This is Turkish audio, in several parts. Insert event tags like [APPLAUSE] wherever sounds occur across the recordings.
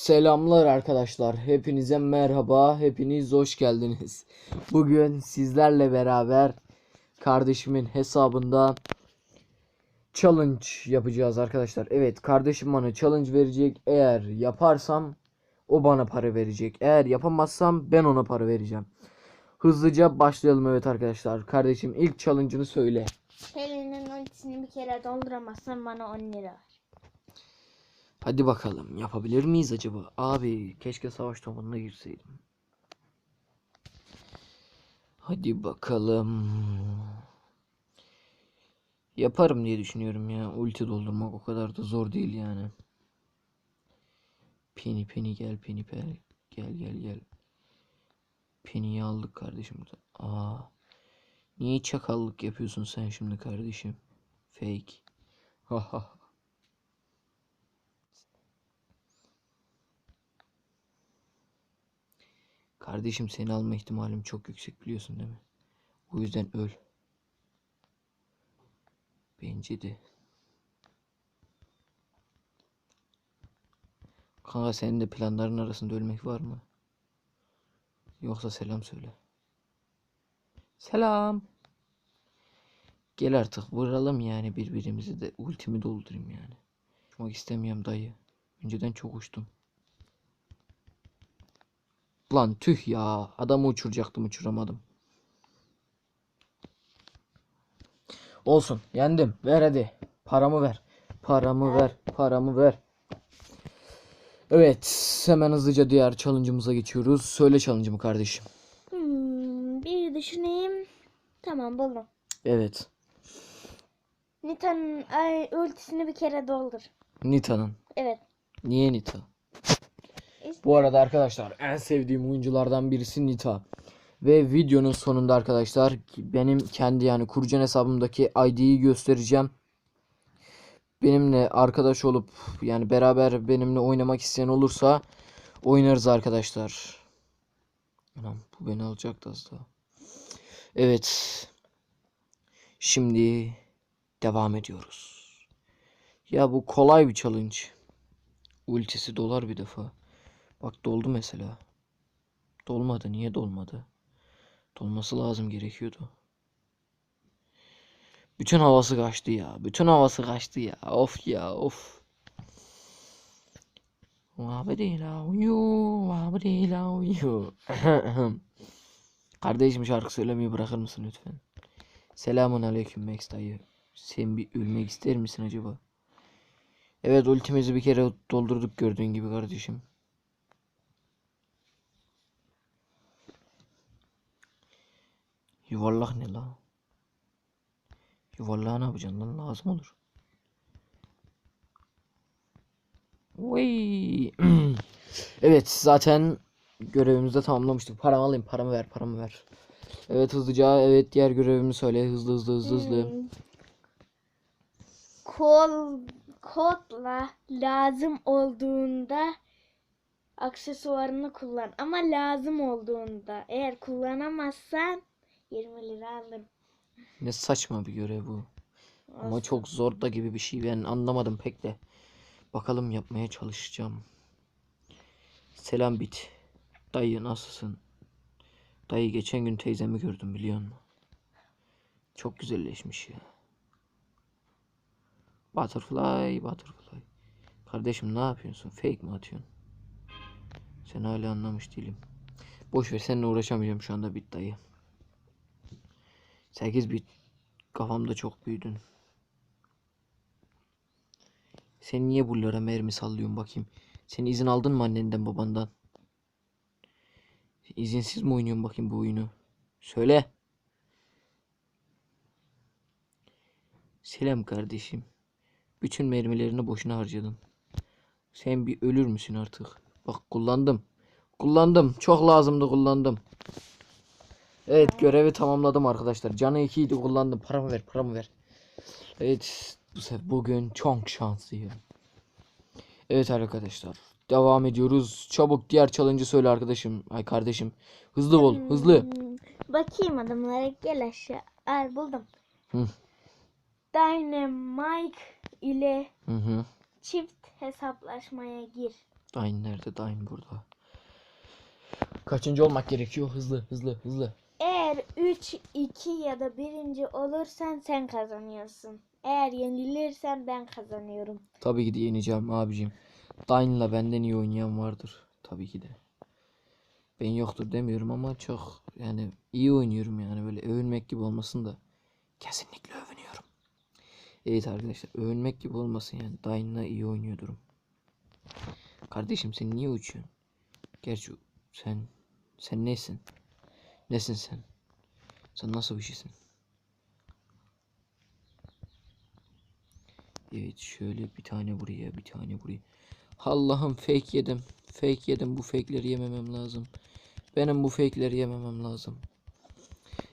Selamlar arkadaşlar. Hepinize merhaba. Hepiniz hoş geldiniz. Bugün sizlerle beraber kardeşimin hesabında challenge yapacağız arkadaşlar. Evet, kardeşim bana challenge verecek. Eğer yaparsam o bana para verecek. Eğer yapamazsam ben ona para vereceğim. Hızlıca başlayalım evet arkadaşlar. Kardeşim ilk challenge'ını söyle. Pelin'in ultisini bir kere dolduramazsan bana 10 lira. Hadi bakalım yapabilir miyiz acaba? Abi keşke savaş topununa girseydim. Hadi bakalım. Yaparım diye düşünüyorum ya. Ulti doldurmak o kadar da zor değil yani. Peni peni gel peni peni. Gel gel gel. Peni'yi aldık kardeşim. Aa. Niye çakallık yapıyorsun sen şimdi kardeşim? Fake. Ha ha. Kardeşim seni alma ihtimalim çok yüksek biliyorsun değil mi? O yüzden öl. Bence de. Kanka senin de planların arasında ölmek var mı? Yoksa selam söyle. Selam. Gel artık vuralım yani birbirimizi de ultimi doldurayım yani. Uçmak istemiyorum dayı. Önceden çok uçtum. Lan tüh ya. Adamı uçuracaktım uçuramadım. Olsun yendim. Ver hadi. Paramı ver. Paramı ver. Paramı ver. Evet. Hemen hızlıca diğer challenge'ımıza geçiyoruz. Söyle challenge'ımı kardeşim. Hmm, bir düşüneyim. Tamam buldum. Evet. Nita'nın ultisini bir kere doldur. Nita'nın. Evet. Niye Nita? Bu arada arkadaşlar en sevdiğim oyunculardan birisi Nita. Ve videonun sonunda arkadaşlar benim kendi yani kurucan hesabımdaki ID'yi göstereceğim. Benimle arkadaş olup yani beraber benimle oynamak isteyen olursa oynarız arkadaşlar. Anam bu beni alacaktı az daha. Evet. Şimdi devam ediyoruz. Ya bu kolay bir challenge. Ultisi dolar bir defa. Bak doldu mesela. Dolmadı. Niye dolmadı? Dolması lazım gerekiyordu. Bütün havası kaçtı ya. Bütün havası kaçtı ya. Of ya of. [LAUGHS] Kardeşim şarkı söylemeyi bırakır mısın lütfen? Selamun aleyküm Max dayı. Sen bir ölmek ister misin acaba? Evet ultimizi bir kere doldurduk gördüğün gibi kardeşim. Yuvarlak ne la? Yuvarlağı ne yapacaksın lan lazım olur. Vay. [CLEARS THROAT] evet zaten görevimizi de tamamlamıştık. Paramı alayım paramı ver paramı ver. Evet hızlıca evet diğer görevimi söyle hızlı hızlı hızlı hızlı. hmm, kol kodla lazım olduğunda aksesuarını kullan. Ama lazım olduğunda eğer kullanamazsan 20 lira alırım. Ne saçma bir görev bu. Ama Olsun. çok zor da gibi bir şey ben anlamadım pek de. Bakalım yapmaya çalışacağım. Selam bit. Dayı nasılsın? Dayı geçen gün teyzemi gördüm biliyor musun? Çok güzelleşmiş ya. Butterfly, butterfly. Kardeşim ne yapıyorsun? Fake mi atıyorsun? Sen hala anlamış değilim. Boş ver seninle uğraşamayacağım şu anda bit dayı. 8 bit kafamda çok büyüdün. Sen niye buralara mermi sallıyorsun bakayım? Sen izin aldın mı annenden babandan? İzinsiz mi oynuyorsun bakayım bu oyunu? Söyle. Selam kardeşim. Bütün mermilerini boşuna harcadın. Sen bir ölür müsün artık? Bak kullandım. Kullandım. Çok lazımdı kullandım. Evet görevi tamamladım arkadaşlar. Canı 2 idi kullandım. Paramı ver paramı ver. Evet bu sefer bugün çok şanslıyım. Evet arkadaşlar. Devam ediyoruz. Çabuk diğer challenge'ı söyle arkadaşım. Ay kardeşim. Hızlı ol. Hızlı. Hmm, Bakayım adamlara gel aşağı. Al buldum. Hı. Dynamite ile Hı hı. çift hesaplaşmaya gir. Dain nerede? Dain burada. Kaçıncı olmak gerekiyor? Hızlı hızlı hızlı. Eğer 3, 2 ya da birinci olursan sen kazanıyorsun. Eğer yenilirsen ben kazanıyorum. Tabii ki de yeneceğim abicim. Dain'la benden iyi oynayan vardır. Tabii ki de. Ben yoktur demiyorum ama çok yani iyi oynuyorum yani böyle övünmek gibi olmasın da. Kesinlikle övünüyorum. Evet arkadaşlar övünmek gibi olmasın yani. Dain'la iyi oynuyorum. Kardeşim sen niye uçuyorsun? Gerçi sen sen nesin? Nesin sen? Sen nasıl bir şeysin? Evet şöyle bir tane buraya bir tane buraya. Allah'ım fake yedim. Fake yedim. Bu fake'leri yememem lazım. Benim bu fake'leri yememem lazım.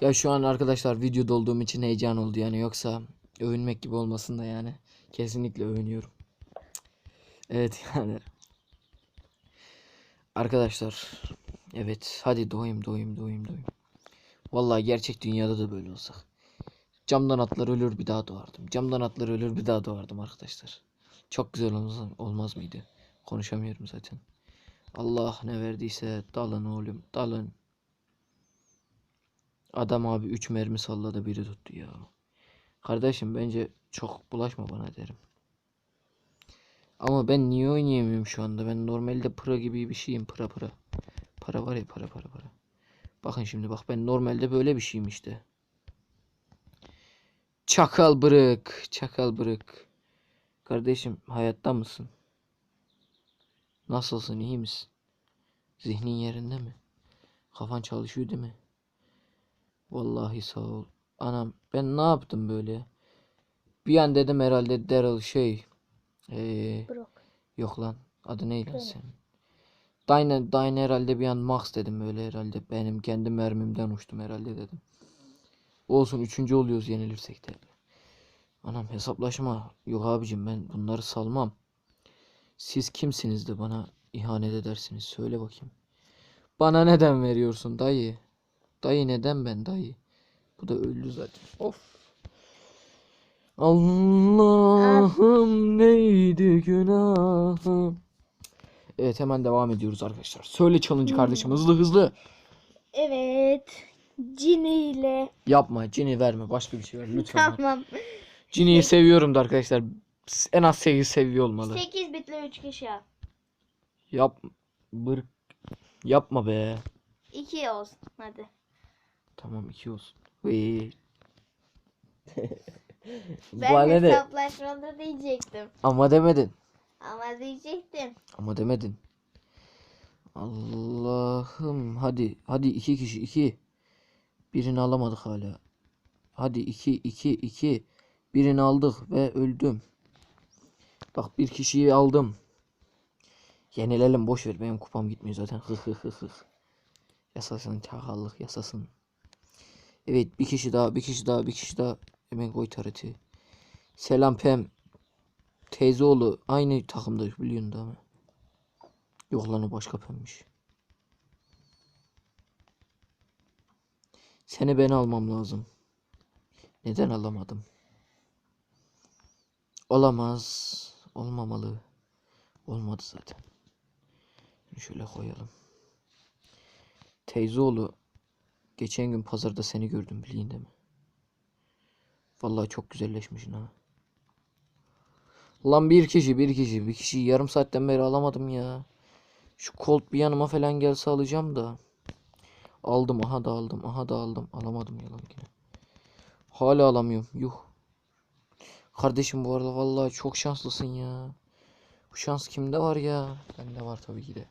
Ya şu an arkadaşlar videoda olduğum için heyecan oldu yani yoksa övünmek gibi olmasın da yani. Kesinlikle övünüyorum. Evet [LAUGHS] yani. Arkadaşlar evet hadi doyayım doyayım doyayım doyayım. Vallahi gerçek dünyada da böyle olsak. Camdan atlar ölür bir daha doğardım. Camdan atlar ölür bir daha doğardım arkadaşlar. Çok güzel olmaz, olmaz mıydı? Konuşamıyorum zaten. Allah ne verdiyse dalın oğlum dalın. Adam abi 3 mermi salladı biri tuttu ya. Kardeşim bence çok bulaşma bana derim. Ama ben niye oynayamıyorum şu anda? Ben normalde pro gibi bir şeyim. Para para. Para var ya para para para. Bakın şimdi bak ben normalde böyle bir şeyim işte. Çakal bırık. Çakal bırık. Kardeşim hayatta mısın? Nasılsın iyi misin? Zihnin yerinde mi? Kafan çalışıyor değil mi? Vallahi sağ ol. Anam ben ne yaptım böyle? Bir an dedim herhalde Daryl şey. Ee, Brock. yok lan. Adı neydi senin? Dyne, Dyne herhalde bir an Max dedim böyle herhalde. Benim kendi mermimden uçtum herhalde dedim. Olsun üçüncü oluyoruz yenilirsek de. Anam hesaplaşma. Yok abicim ben bunları salmam. Siz kimsiniz de bana ihanet edersiniz? Söyle bakayım. Bana neden veriyorsun dayı? Dayı neden ben dayı? Bu da öldü zaten. Of. Allah'ım neydi günahım? Evet hemen devam ediyoruz arkadaşlar. Söyle challenge kardeşim hızlı hızlı. Evet. Cini ile. Yapma Cini verme başka bir şey ver lütfen. Tamam. Cini'yi seviyorum da arkadaşlar. En az 8 seviye olmalı. 8 bitli 3 kişi yap. Yap bır yapma be. 2 olsun hadi. Tamam 2 olsun. Vıy. Ben Bana ne? hesaplaşmalı diyecektim. Ama demedin. Ama diyecektim. Ama demedin. Allah'ım hadi hadi iki kişi iki. Birini alamadık hala. Hadi iki iki iki. Birini aldık ve öldüm. Bak bir kişiyi aldım. Yenilelim boş ver benim kupam gitmiyor zaten. Hı hı hı hı. Yasasın çakallık yasasın. Evet bir kişi daha bir kişi daha bir kişi daha. Hemen koy tareti. Selam Pem. Teyzeoğlu aynı takımda biliyorsun değil mi? Yok lan o başka Pem'miş. Seni ben almam lazım. Neden alamadım? Olamaz. Olmamalı. Olmadı zaten. Şöyle koyalım. Teyzeoğlu geçen gün pazarda seni gördüm bileyim değil mi? Vallahi çok güzelleşmişsin ha. Lan bir kişi bir kişi bir kişi yarım saatten beri alamadım ya. Şu Colt bir yanıma falan gelse alacağım da. Aldım aha da aldım aha da aldım. Alamadım yalan yine. Hala alamıyorum yuh. Kardeşim bu arada vallahi çok şanslısın ya. Bu şans kimde var ya? Bende var tabii ki de.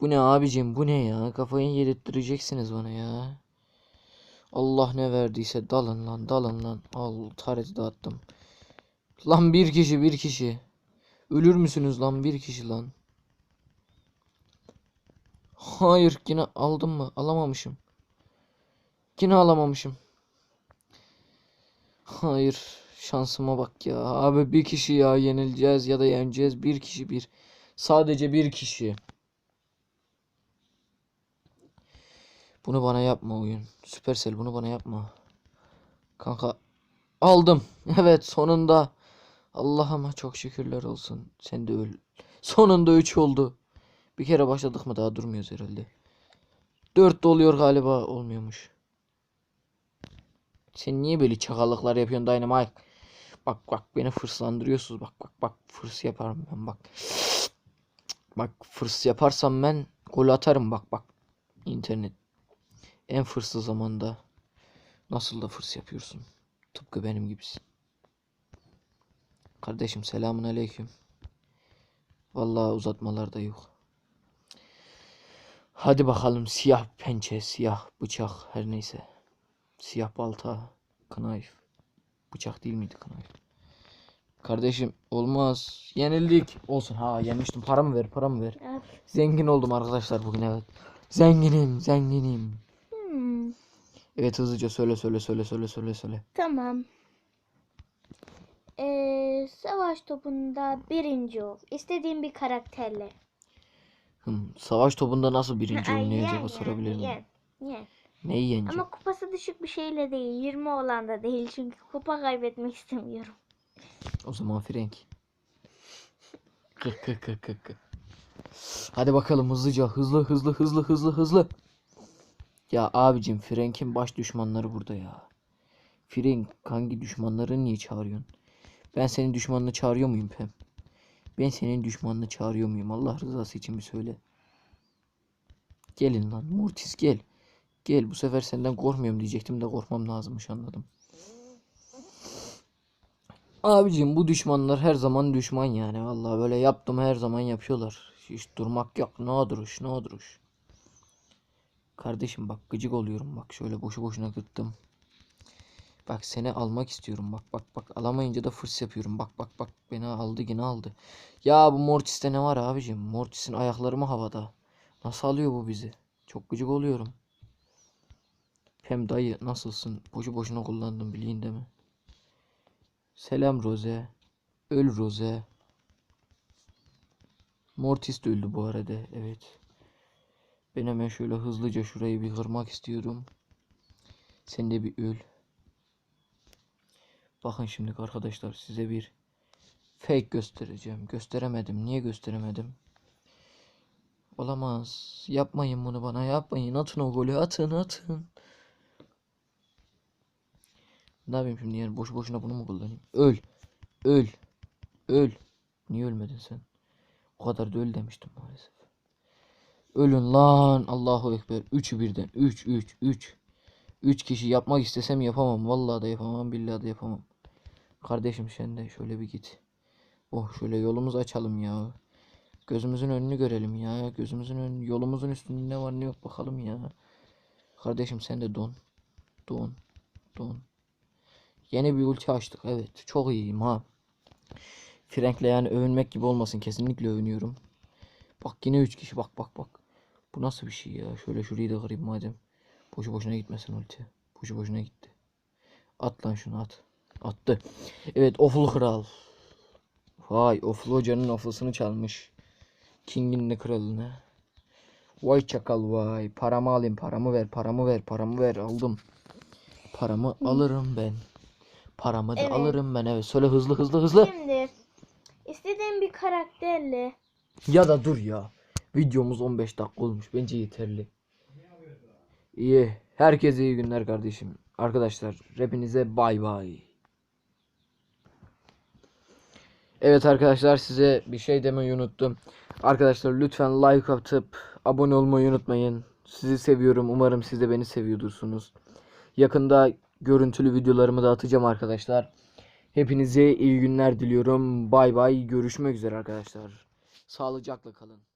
Bu ne abicim bu ne ya? Kafayı yedirttireceksiniz bana ya. Allah ne verdiyse dalın lan dalın lan. Al tareti dağıttım. Lan bir kişi bir kişi. Ölür müsünüz lan bir kişi lan. Hayır yine aldım mı? Alamamışım. Yine alamamışım. Hayır şansıma bak ya. Abi bir kişi ya yenileceğiz ya da yeneceğiz. Bir kişi bir. Sadece bir kişi. Bunu bana yapma oyun. Supercell bunu bana yapma. Kanka aldım. [LAUGHS] Evet sonunda Allah'ıma çok şükürler olsun. Sen de öl. Sonunda 3 oldu. Bir kere başladık mı daha durmuyoruz herhalde. 4 de oluyor galiba. Olmuyormuş. Sen niye böyle çakallıklar yapıyorsun Dynamite? Bak bak beni fırslandırıyorsunuz. Bak bak bak fırs yaparım ben bak. Bak fırs yaparsam ben gol atarım bak bak. İnternet. En fırsız zamanda nasıl da fırs yapıyorsun. Tıpkı benim gibisin. Kardeşim selamun aleyküm. Vallahi uzatmalar da yok. Hadi bakalım siyah pençe, siyah bıçak her neyse. Siyah balta, knife. Bıçak değil miydi knife? Kardeşim olmaz. Yenildik. Olsun ha yenmiştim. Paramı ver paramı ver. Al. Zengin oldum arkadaşlar bugün evet. Zenginim zenginim. Hmm, Evet hızlıca söyle söyle söyle söyle söyle söyle. tamam. Ee, savaş topunda birinci ol. İstediğin bir karakterle. Hmm, savaş topunda nasıl birinci olunıyor yen acaba sorabilir miyim? yen, yen. Neyi yeneceğim? Ama kupası düşük bir şeyle değil. 20 olan da değil. Çünkü kupa kaybetmek istemiyorum. O zaman Frank. Kık kık kık kık kık. Hadi bakalım hızlıca hızlı hızlı hızlı hızlı hızlı. Ya abicim Frank'in baş düşmanları burada ya. Frank hangi düşmanları niye çağırıyorsun? Ben senin düşmanını çağırıyor muyum Pem? Ben senin düşmanını çağırıyor muyum? Allah rızası için bir söyle. Gelin lan Mortis gel. Gel bu sefer senden korkmuyorum diyecektim de korkmam lazımmış anladım. Abicim bu düşmanlar her zaman düşman yani. Vallahi böyle yaptım her zaman yapıyorlar. Hiç durmak yok. Ne duruş ne duruş. Kardeşim bak gıcık oluyorum bak şöyle boşu boşuna gıttım. Bak seni almak istiyorum bak bak bak alamayınca da fırs yapıyorum bak bak bak beni aldı yine aldı. Ya bu Mortis'te ne var abicim? Mortis'in ayakları mı havada? Nasıl alıyor bu bizi? Çok gıcık oluyorum. Pem dayı nasılsın? Boşu boşuna kullandım bileyim de mi? Selam Rose. Öl Rose. Mortis de öldü bu arada. Evet. Ben hemen şöyle hızlıca şurayı bir kırmak istiyorum. Sen de bir öl. Bakın şimdi arkadaşlar size bir fake göstereceğim. Gösteremedim. Niye gösteremedim? Olamaz. Yapmayın bunu bana yapmayın. Atın o golü atın atın. Ne yapayım şimdi yani boş boşuna bunu mu kullanayım? Öl. Öl. Öl. Niye ölmedin sen? O kadar da öl demiştim maalesef. Ölün lan. Allahu Ekber. Üçü birden. Üç, üç, üç. Üç kişi yapmak istesem yapamam. Vallahi da yapamam. Billahi de yapamam. Kardeşim sen de şöyle bir git. Oh şöyle yolumuzu açalım ya. Gözümüzün önünü görelim ya. Gözümüzün ön, yolumuzun üstünde ne var ne yok bakalım ya. Kardeşim sen de don. Don. Don. Yeni bir ulti açtık. Evet. Çok iyiyim ha. Frank'le yani övünmek gibi olmasın. Kesinlikle övünüyorum. Bak yine 3 kişi. Bak bak bak. Bu nasıl bir şey ya? Şöyle şurayı da kırayım madem. Boşu boşuna gitmesin ulti. Boşu boşuna gitti. At lan şunu at. Attı. Evet Oflu Kral. Vay Oflu Hoca'nın oflusunu çalmış. King'in de kralını. Vay çakal vay. Paramı alayım paramı ver paramı ver paramı ver aldım. Paramı alırım ben. Paramı da Evet. alırım ben evet. Söyle hızlı hızlı hızlı. Şimdi istediğin bir karakterle Ya da dur ya. Videomuz 15 dakika olmuş. Bence yeterli. İyi. Herkese iyi günler kardeşim. Arkadaşlar hepinize bay bay. Evet arkadaşlar size bir şey demeyi unuttum. Arkadaşlar lütfen like atıp abone olmayı unutmayın. Sizi seviyorum. Umarım siz de beni seviyordursunuz. Yakında görüntülü videolarımı da atacağım arkadaşlar. Hepinize iyi günler diliyorum. Bay bay. Görüşmek üzere arkadaşlar. Sağlıcakla kalın.